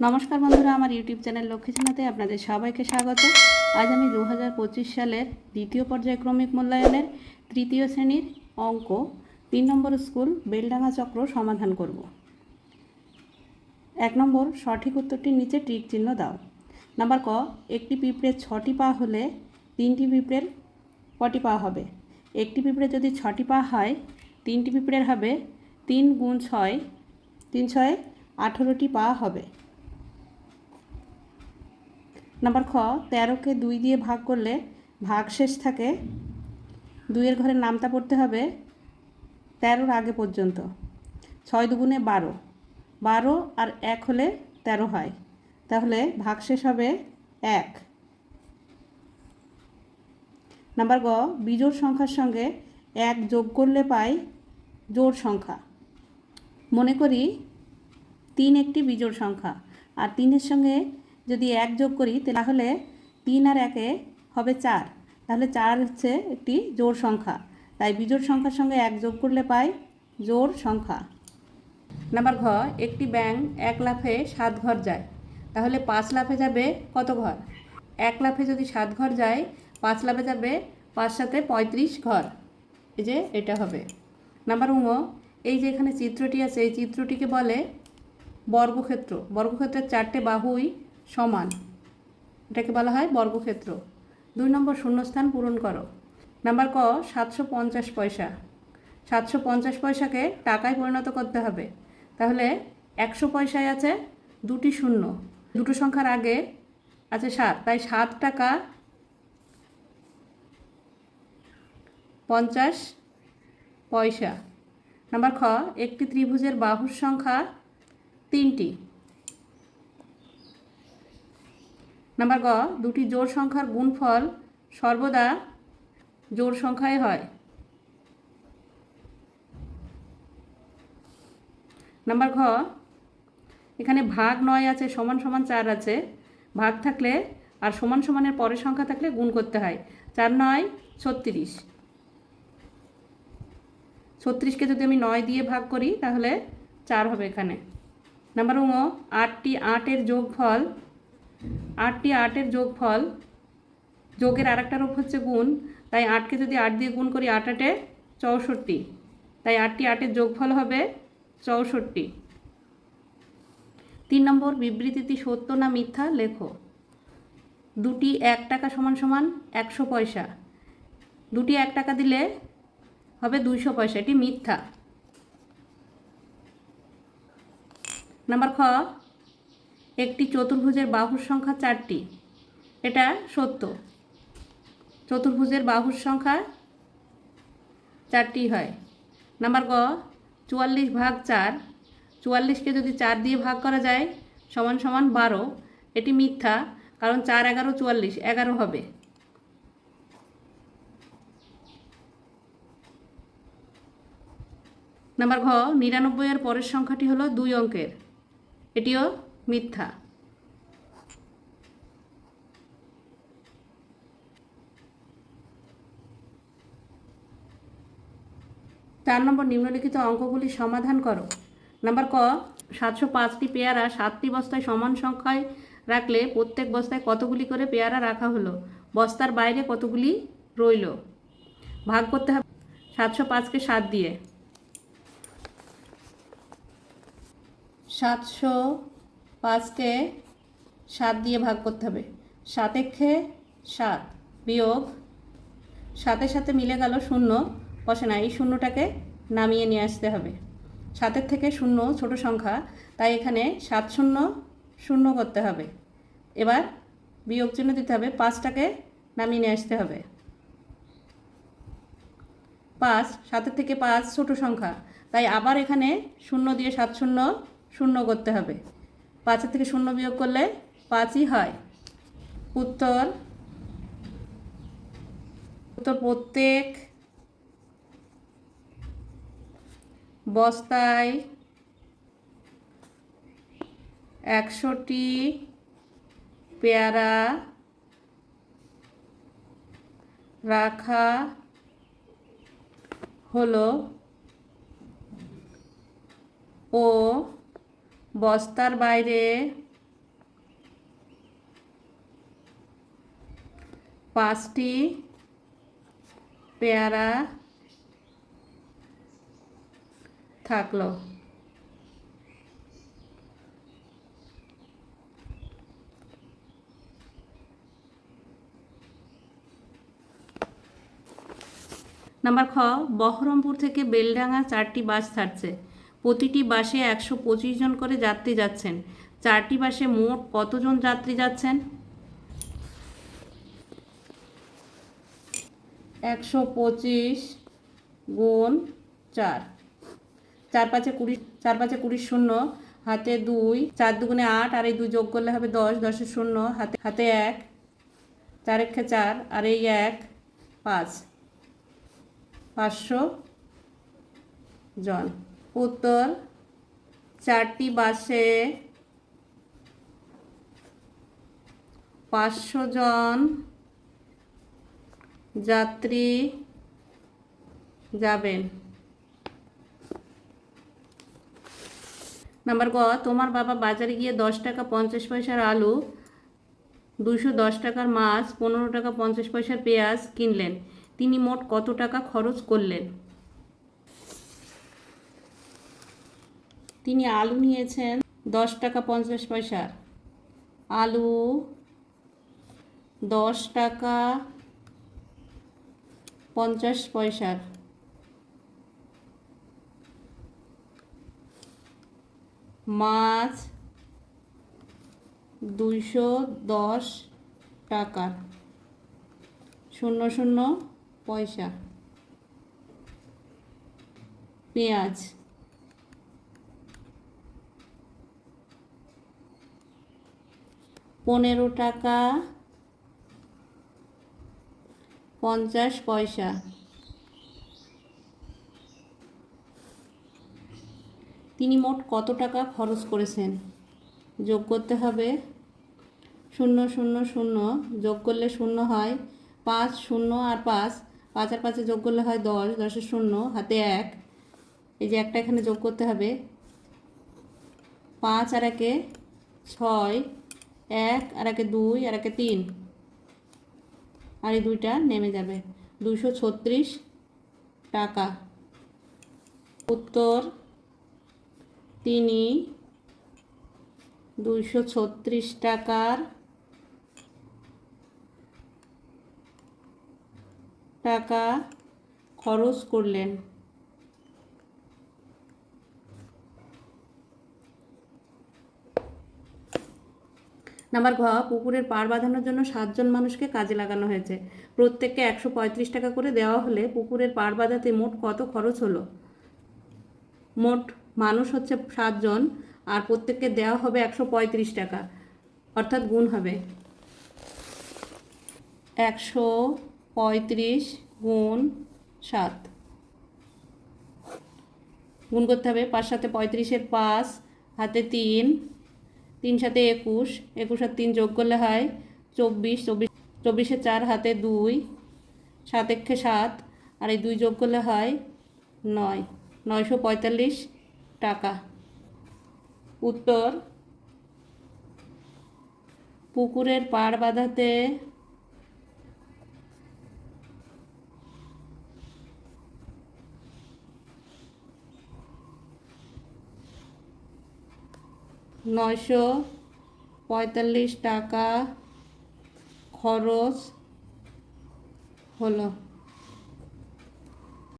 নমস্কার বন্ধুরা, আমার ইউটিউব চ্যানেল লক্ষ্মী জানাতে আপনাদের সবাইকে স্বাগত। আজ আমি দু হাজার পঁচিশ সালের দ্বিতীয় পর্যায়ক্রমিক মূল্যায়নের তৃতীয় শ্রেণির অঙ্ক তিন নম্বর স্কুল বেলডাঙ্গা চক্র সমাধান করব। এক নম্বর, সঠিক উত্তরটির নিচে টিক চিহ্ন দাও। নাম্বার ক, একটি পিঁপড়ের ছটি পা হলে তিনটি পিঁপড়ের কটি পা হবে? একটি পিঁপড়ে যদি ছটি পা হয়, তিনটি পিঁপড়ের হবে তিন গুণ ছয়, তিন ছয় আঠেরোটি পা হবে। নাম্বার খ, তেরোকে দুই দিয়ে ভাগ করলে ভাগ শেষ থাকে। দুইয়ের ঘরে নামতা পড়তে হবে তেরোর আগে পর্যন্ত। ছয় দুগুণে বারো। বারো আর এক হলে তেরো হয়। তাহলে ভাগ শেষ হবে এক। নাম্বার গ, বিজোড় সংখ্যার সঙ্গে এক যোগ করলে পাই জোড় সংখ্যা। মনে করি তিন একটি বিজোড় সংখ্যা। আর তিনের সঙ্গে যদি এক যোগ করি, তাহলে তিন আর একে হবে চার। তাহলে চার হচ্ছে একটি জোর সংখ্যা। তাই বিজোড় সংখ্যার সঙ্গে এক যোগ করলে পাই জোর সংখ্যা। নাম্বার ঘ, একটি ব্যাং এক লাফে সাত ঘর যায়। তাহলে পাঁচ লাফে যাবে কত ঘর? এক লাফে যদি সাত ঘর যায়, পাঁচ লাফে যাবে পাঁচ সাথে পঁয়ত্রিশ ঘর। এই যে এটা হবে। নাম্বার উঙ এই যে এখানে চিত্রটি আছে, এই চিত্রটিকে বলে বর্গক্ষেত্র। বর্গক্ষেত্রের চারটে বাহুই সমান। এটাকে বলা হয় বর্গক্ষেত্র। দুই নম্বর শূন্যস্থান পূরণ করো। নাম্বার ক, সাতশো পঞ্চাশ পয়সা। সাতশো পঞ্চাশ পয়সাকে টাকায় পরিণত করতে হবে। তাহলে একশো পয়সায় আছে দুটি শূন্য। দুটো সংখ্যার আগে আছে সাত। তাই সাত টাকা পঞ্চাশ পয়সা। নাম্বার খ, একটি ত্রিভুজের বাহুর সংখ্যা তিনটি। নাম্বার গ, দুটি জোড় সংখ্যার গুণফল সর্বদা জোড় সংখ্যায় হয়। নাম্বার ঘ, এখানে ভাগ নয় আছে, সমান সমান চার আছে। ভাগ থাকলে আর সমান সমানের পরের সংখ্যা থাকলে গুণ করতে হয়। চার নয়, ছত্রিশ। ছত্রিশকে যদি আমি নয় দিয়ে ভাগ করি, তাহলে চার হবে এখানে। নাম্বার উঙ আটটি আটের যোগফল আটটি আটের যোগফল, যোগের আরেকটা রূপ হচ্ছে গুণ, তাই আটকে যদি আট দিয়ে গুণ করি আট আটে চৌষট্টি, তাই আটটি আটের যোগফল হবে চৌষট্টি। তিন নম্বর, বিবৃতিটি সত্য না মিথ্যা? লেখো। দুটি এক টাকা সমান সমান একশো পয়সা। দুটি এক টাকা দিলে হবে দুইশো পয়সা, এটি মিথ্যা। নাম্বার খ একটি চতুর্ভুজের বাহুর সংখ্যা চারটি। এটা সত্য। চতুর্ভুজের বাহুর সংখ্যা চারটি হয়। নাম্বার গ, চুয়াল্লিশ ভাগ চার। চুয়াল্লিশকে যদি চার দিয়ে ভাগ করা যায়, সমান সমান বারো। এটি মিথ্যা, কারণ চার, এগারো, চুয়াল্লিশ, এগারো হবে। নাম্বার ঘ, নিরানব্বই এর পরের সংখ্যাটি হলো দুই অঙ্কের। এটিও মিথ্যা। চার নম্বর নিম্নলিখিত অঙ্কগুলি সমাধান করো। নাম্বার ক, সাতশো পাঁচটি পেয়ারা সাতটি বস্তায় সমান সংখ্যায় রাখলে প্রত্যেক বস্তায় কতগুলি করে পেয়ারা রাখা হলো? বস্তার বাইরে কতগুলি রইল? ভাগ করতে হবে সাতশো পাঁচকে সাত দিয়ে। সাতশো পাঁচকে সাত দিয়ে ভাগ করতে হবে। সাতেক্ষে সাত বিয়োগ সাতের সাথে মিলে গেল শূন্য। বসে না, এই শূন্যটাকে নামিয়ে নিয়ে আসতে হবে। সাতের থেকে শূন্য ছোট সংখ্যা, তাই এখানে সাত শূন্য শূন্য করতে হবে। এবার বিয়োগ চিহ্ন দিতে হবে, পাঁচটাকে নামিয়ে নিয়ে আসতে হবে। পাঁচ, সাতের থেকে পাঁচ ছোট সংখ্যা, তাই আবার এখানে শূন্য দিয়ে সাত শূন্য শূন্য করতে হবে। পাঁচের থেকে শূন্য বিয়োগ করলে পাঁচই হয়। উত্তর। উত্তর প্রত্যেক বস্তায় একশোটি পেয়ারা রাখা হলো ও বস্তার বাইরে। পাঁচটি পেয়ারা থাকল। নাম্বার খ বহরমপুর থেকে বেলডাঙ্গা চারটি বাস ছাড়ছে। প্রতিটি বাসে একশো পঁচিশ জন করে যাত্রী যাচ্ছেন। চারটি বাসে মোট কতজন যাত্রী যাচ্ছেন? একশো পঁচিশ গুণ চার। চার পাঁচে কুড়ি, চার পাঁচে কুড়ি শূন্য, হাতে দুই, চার দুগুণে আট, আর এই দুই যোগ করলে হবে দশ, দশে শূন্য, হাতে হাতে এক, চার একে চার, আর এই এক, পাঁচ। পাঁচশো জন। উত্তর। চারটি বাসে পাঁচশো জন যাত্রী যাবেন। নাম্বার ক তোমার বাবা বাজারে গিয়ে দশ টাকা পঞ্চাশ পয়সার আলু দুশো দশ টাকার মাছ, পনেরো টাকা পঞ্চাশ পয়সার পেঁয়াজ কিনলেন। তিনি মোট কত টাকা খরচ করলেন? তিনি আলু নিয়েছেন দশ টাকা পঞ্চাশ পয়সার আলু দশ টাকা পঞ্চাশ পয়সার। মাছ দুইশো দশ টাকার। শূন্য শূন্য পয়সা। পেঁয়াজ পনেরো টাকা, পঞ্চাশ পয়সা। তিনি মোট কত টাকা খরচ করেছেন? যোগ করতে হবে। শূন্য শূন্য শূন্য। যোগ করলে শূন্য হয় পাঁচ, শূন্য আর পাঁচ। পাঁচ আর পাঁচে যোগ করলে হয় দশ দশের শূন্য, হাতে এক। এই যে একটা এখানে যোগ করতে হবে। পাঁচ আর একে ছয় এক, আর একে দুই, আর একে তিন। আর এই দুইটা নেমে যাবে। দুশো ছত্রিশ টাকা। উত্তর তিনি দুইশো ছত্রিশ টাকার টাকা খরচ করলেন। নাম্বার ঘ, পুকুরের পাড় বাঁধানোর জন্য সাতজন মানুষকে কাজে লাগানো হয়েছে। প্রত্যেককে একশো পঁয়ত্রিশ টাকা করে দেওয়া হলে পুকুরের পাড় বাঁধাতে মোট কত খরচ হলো? মোট মানুষ হচ্ছে সাতজন আর প্রত্যেককে দেওয়া হবে একশো পঁয়ত্রিশ টাকা, অর্থাৎ গুণ হবে। একশো পঁয়ত্রিশ গুণ সাত। গুণ করতে হবে পাঁচ সাথে পঁয়ত্রিশের পাঁচ, হাতে তিন তিন সাথে একুশ একুশ আর তিন যোগ করলে হয় চব্বিশ চব্বিশ, চব্বিশে চার, হাতে দুই, সাত একে সাত, আর এই দুই যোগ করলে হয় নয়, নয়শো পঁয়তাল্লিশ টাকা। উত্তর, পুকুরের পাড় বাঁধাতে নয়শো পঁয়তাল্লিশ টাকা খরচ হলো।